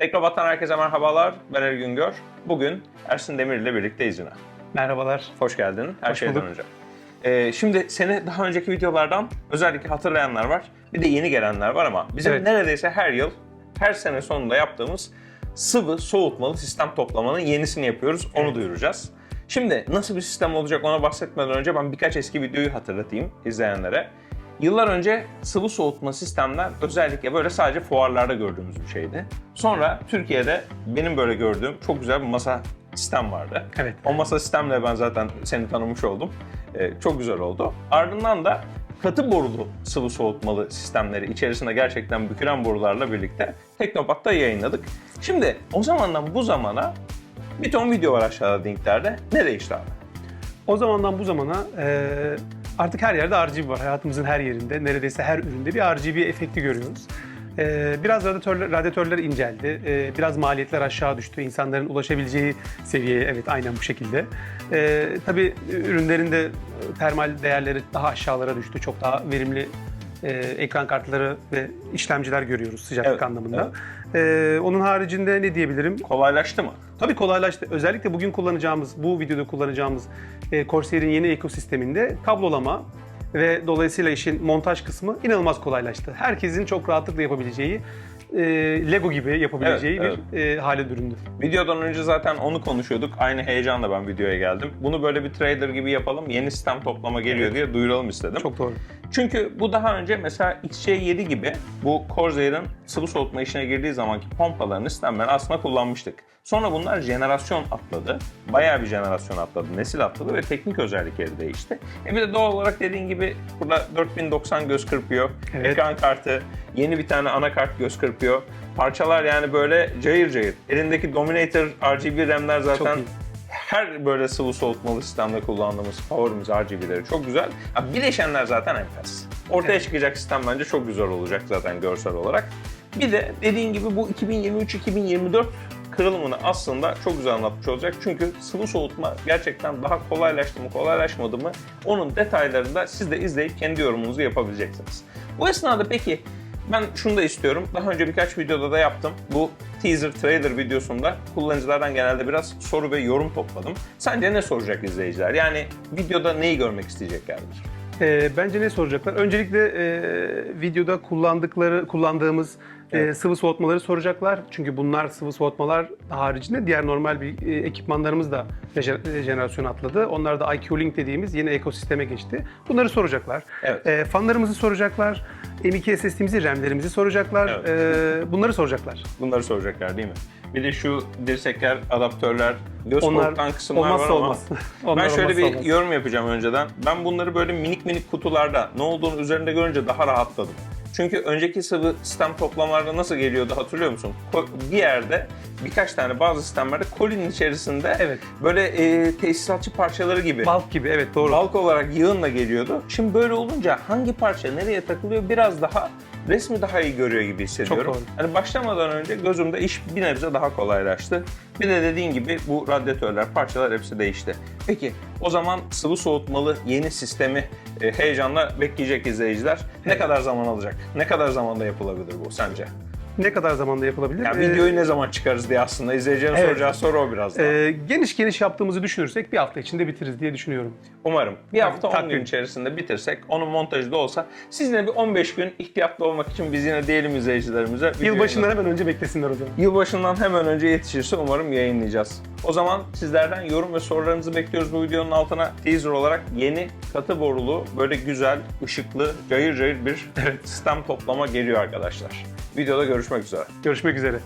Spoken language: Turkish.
Teknobat'tan herkese merhabalar. Ben Ergün Güngör. Bugün Ersin Demir ile birlikteyiz yine. Merhabalar. Hoş geldin her Hoş şeyden bulduk. önce. Ee, şimdi seni daha önceki videolardan özellikle hatırlayanlar var. Bir de yeni gelenler var ama bizim Evet. neredeyse her yıl, her sene sonunda yaptığımız sıvı soğutmalı sistem toplamanın yenisini yapıyoruz. Onu Evet. duyuracağız. Şimdi nasıl bir sistem olacak ona bahsetmeden önce ben birkaç eski videoyu hatırlatayım izleyenlere. Yıllar önce sıvı soğutma sistemler özellikle böyle sadece fuarlarda gördüğümüz bir şeydi. Sonra Türkiye'de benim böyle gördüğüm çok güzel bir masa sistem vardı. Evet. O masa sistemle ben zaten seni tanımış oldum. Ee, çok güzel oldu. Ardından da katı borulu sıvı soğutmalı sistemleri içerisinde gerçekten bükülen borularla birlikte Teknopat'ta yayınladık. Şimdi o zamandan bu zamana bir ton video var aşağıda linklerde. Ne değişti abi? O zamandan bu zamana e, artık her yerde RGB var. Hayatımızın her yerinde, neredeyse her üründe bir RGB efekti görüyoruz. E, biraz radyatörler, radyatörler inceldi. E, biraz maliyetler aşağı düştü. İnsanların ulaşabileceği seviyeye evet aynen bu şekilde. E, tabii ürünlerin de termal değerleri daha aşağılara düştü. Çok daha verimli e, ekran kartları ve işlemciler görüyoruz sıcaklık Evet, anlamında. E, onun haricinde ne diyebilirim? Kolaylaştı mı? Tabii kolaylaştı. Özellikle bugün kullanacağımız, bu videoda kullanacağımız e, Corsair'in yeni ekosisteminde kablolama ve dolayısıyla işin montaj kısmı inanılmaz kolaylaştı. Herkesin çok rahatlıkla yapabileceği, e, Lego gibi yapabileceği Evet, bir e, hale büründü. Videodan önce zaten onu konuşuyorduk. Aynı heyecanla ben videoya geldim. Bunu böyle bir trailer gibi yapalım. Yeni sistem toplama geliyor Evet. diye duyuralım istedim. Çok doğru. Çünkü bu daha önce mesela XC7 gibi bu Corsair'ın sıvı soğutma işine girdiği zamanki pompalarını sistemden aslında kullanmıştık. Sonra bunlar jenerasyon atladı. Bayağı bir jenerasyon atladı, nesil atladı ve teknik özellikleri değişti. E bir de doğal olarak dediğin gibi burada 4090 göz kırpıyor. Evet. Ekran kartı, yeni bir tane anakart göz kırpıyor. Parçalar yani böyle cayır cayır. Elindeki Dominator RGB RAM'ler zaten her böyle sıvı soğutmalı sistemde kullandığımız favorimiz RGB'leri çok güzel. Ha, bileşenler zaten enfes. Ortaya Evet. çıkacak sistem bence çok güzel olacak zaten görsel olarak. Bir de dediğin gibi bu 2023-2024 kırılımını aslında çok güzel anlatmış olacak. Çünkü sıvı soğutma gerçekten daha kolaylaştı mı kolaylaşmadı mı onun detaylarında siz de izleyip kendi yorumunuzu yapabileceksiniz. Bu esnada peki ben şunu da istiyorum. Daha önce birkaç videoda da yaptım. Bu teaser trailer videosunda kullanıcılardan genelde biraz soru ve yorum topladım. Sence ne soracak izleyiciler? Yani videoda neyi görmek isteyeceklerdir? E, bence ne soracaklar? Öncelikle e, videoda kullandıkları, kullandığımız e, Evet. sıvı soğutmaları soracaklar. Çünkü bunlar sıvı soğutmalar haricinde diğer normal bir e, ekipmanlarımız da jenerasyon atladı. Onlar da IQ Link dediğimiz yeni ekosisteme geçti. Bunları soracaklar. Evet. E, fanlarımızı soracaklar. M.2 SSD'mizi, RAM'lerimizi soracaklar. E, bunları soracaklar. Bunları soracaklar değil mi? Bir de şu dirsekler, adaptörler, göz Onlar korkutan kısımlar olmazsa var ama olmaz. Onlar ben şöyle bir olmaz. yorum yapacağım önceden. Ben bunları böyle minik minik kutularda ne olduğunu üzerinde görünce daha rahatladım. Çünkü önceki sıvı sistem toplamalarda nasıl geliyordu hatırlıyor musun? Bir yerde birkaç tane bazı sistemlerde kolinin içerisinde Evet. böyle e, tesisatçı parçaları gibi Bulk gibi evet doğru. Balk olarak yığınla geliyordu. Şimdi böyle olunca hangi parça nereye takılıyor biraz daha resmi daha iyi görüyor gibi hissediyorum. Çok doğru. Hani başlamadan önce gözümde iş bir nebze daha kolaylaştı. Bir de dediğin gibi bu radyatörler, parçalar hepsi değişti. Peki o zaman sıvı soğutmalı yeni sistemi e, heyecanla bekleyecek izleyiciler. Ne Evet. kadar zaman alacak? Ne kadar zamanda yapılabilir bu sence? Ne kadar zamanda yapılabilir? Yani E, videoyu ne zaman çıkarız diye aslında izleyicilerin Evet. soracağı soru o biraz daha. e, geniş geniş yaptığımızı düşünürsek bir hafta içinde bitiririz diye düşünüyorum. Umarım. Bir hafta 10 gün içerisinde bitirsek, onun montajı da olsa, siz yine bir 15 gün ihtiyatlı olmak için biz yine diyelim izleyicilerimize. Yılbaşından hemen önce beklesinler o zaman. Yılbaşından hemen önce yetişirse umarım yayınlayacağız. O zaman sizlerden yorum ve sorularınızı bekliyoruz bu videonun altına. Teaser olarak yeni katı borulu, böyle güzel, ışıklı, cayır cayır bir sistem toplama geliyor arkadaşlar. Videoda görüşmek üzere. Görüşmek üzere.